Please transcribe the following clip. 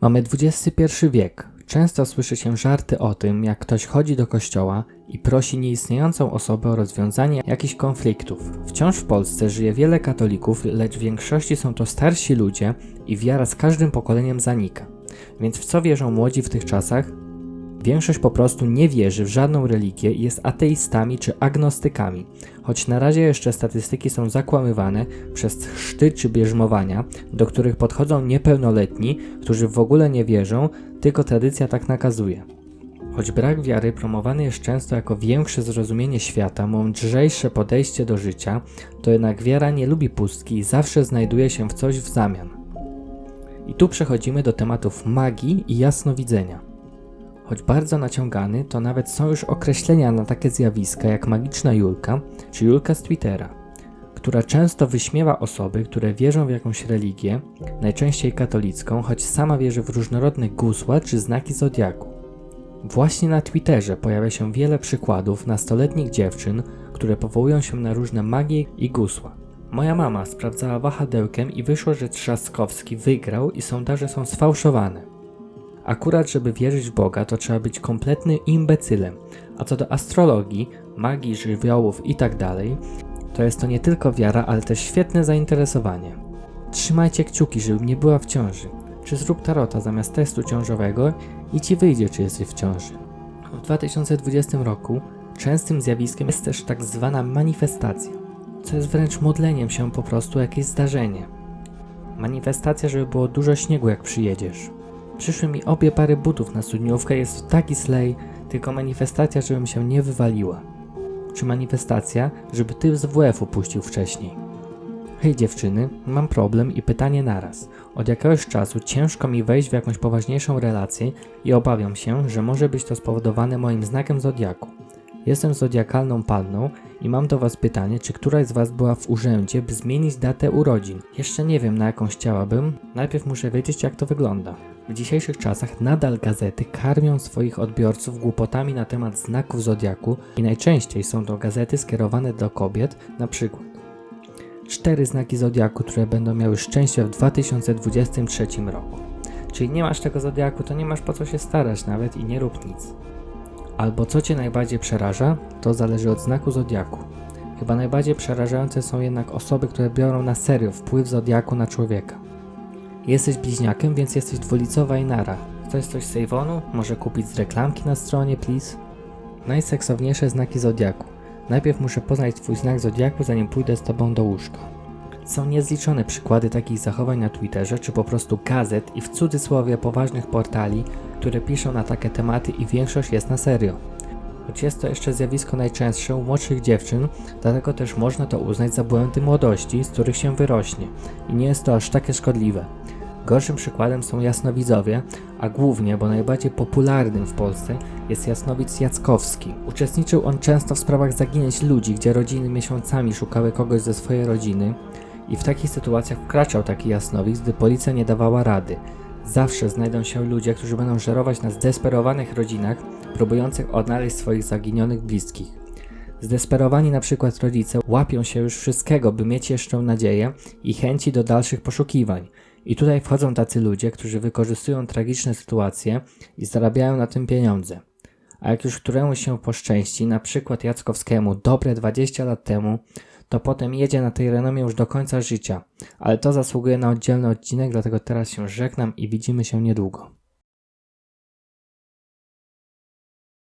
Mamy XXI wiek. Często słyszy się żarty o tym, jak ktoś chodzi do kościoła i prosi nieistniejącą osobę o rozwiązanie jakichś konfliktów. Wciąż w Polsce żyje wiele katolików, lecz w większości są to starsi ludzie i wiara z każdym pokoleniem zanika. Więc w co wierzą młodzi w tych czasach? Większość po prostu nie wierzy w żadną religię i jest ateistami czy agnostykami, choć na razie jeszcze statystyki są zakłamywane przez chrzty czy bierzmowania, do których podchodzą niepełnoletni, którzy w ogóle nie wierzą, tylko tradycja tak nakazuje. Choć brak wiary promowany jest często jako większe zrozumienie świata, mądrzejsze podejście do życia, to jednak wiara nie lubi pustki i zawsze znajduje się w coś w zamian. I tu przechodzimy do tematów magii i jasnowidzenia. Choć bardzo naciągany, to nawet są już określenia na takie zjawiska jak magiczna Julka czy Julka z Twittera, która często wyśmiewa osoby, które wierzą w jakąś religię, najczęściej katolicką, choć sama wierzy w różnorodne gusła czy znaki zodiaku. Właśnie na Twitterze pojawia się wiele przykładów nastoletnich dziewczyn, które powołują się na różne magie i gusła. Moja mama sprawdzała wahadełkiem i wyszło, że Trzaskowski wygrał i sondaże są sfałszowane. Akurat, żeby wierzyć w Boga, to trzeba być kompletnym imbecylem. A co do astrologii, magii, żywiołów itd., tak to jest to nie tylko wiara, ale też świetne zainteresowanie. Trzymajcie kciuki, żebym nie była w ciąży. Czy zrób tarota zamiast testu ciążowego i ci wyjdzie, czy jesteś w ciąży. W 2020 roku częstym zjawiskiem jest też tak zwana manifestacja, co jest wręcz modleniem się po prostu jakieś zdarzenie. Manifestacja, żeby było dużo śniegu jak przyjedziesz. Przyszły mi obie pary butów na studniówkę, jest to taki slej, tylko manifestacja, żebym się nie wywaliła. Czy manifestacja, żeby ty z WF-u puścił wcześniej. Hej dziewczyny, mam problem i pytanie naraz. Od jakiegoś czasu ciężko mi wejść w jakąś poważniejszą relację i obawiam się, że może być to spowodowane moim znakiem zodiaku. Jestem zodiakalną panną i mam do Was pytanie, czy któraś z Was była w urzędzie, by zmienić datę urodzin? Jeszcze nie wiem, na jaką chciałabym. Najpierw muszę wiedzieć, jak to wygląda. W dzisiejszych czasach nadal gazety karmią swoich odbiorców głupotami na temat znaków zodiaku i najczęściej są to gazety skierowane do kobiet, na przykład cztery znaki zodiaku, które będą miały szczęście w 2023 roku. Czyli nie masz tego zodiaku, to nie masz po co się starać nawet i nie rób nic. Albo co Cię najbardziej przeraża, to zależy od znaku zodiaku. Chyba najbardziej przerażające są jednak osoby, które biorą na serio wpływ zodiaku na człowieka. Jesteś bliźniakiem, więc jesteś dwulicowa i nara. Chcesz coś z Sejwonu? Może kupić z reklamki na stronie, please? Najseksowniejsze znaki zodiaku. Najpierw muszę poznać Twój znak zodiaku, zanim pójdę z Tobą do łóżka. Są niezliczone przykłady takich zachowań na Twitterze, czy po prostu gazet i w cudzysłowie poważnych portali, które piszą na takie tematy i większość jest na serio. Choć jest to jeszcze zjawisko najczęstsze u młodszych dziewczyn, dlatego też można to uznać za błędy młodości, z których się wyrośnie i nie jest to aż takie szkodliwe. Gorszym przykładem są jasnowidzowie, a głównie, bo najbardziej popularnym w Polsce jest jasnowic Jackowski. Uczestniczył on często w sprawach zaginięć ludzi, gdzie rodziny miesiącami szukały kogoś ze swojej rodziny i w takich sytuacjach wkraczał taki jasnowic, gdy policja nie dawała rady. Zawsze znajdą się ludzie, którzy będą żerować na zdesperowanych rodzinach, próbujących odnaleźć swoich zaginionych bliskich. Zdesperowani na przykład rodzice łapią się już wszystkiego, by mieć jeszcze nadzieję i chęci do dalszych poszukiwań. I tutaj wchodzą tacy ludzie, którzy wykorzystują tragiczne sytuacje i zarabiają na tym pieniądze. A jak już któremuś się poszczęści, na przykład Jackowskiemu dobre 20 lat temu, to potem jedzie na tej renomie już do końca życia. Ale to zasługuje na oddzielny odcinek, dlatego teraz się żegnam i widzimy się niedługo.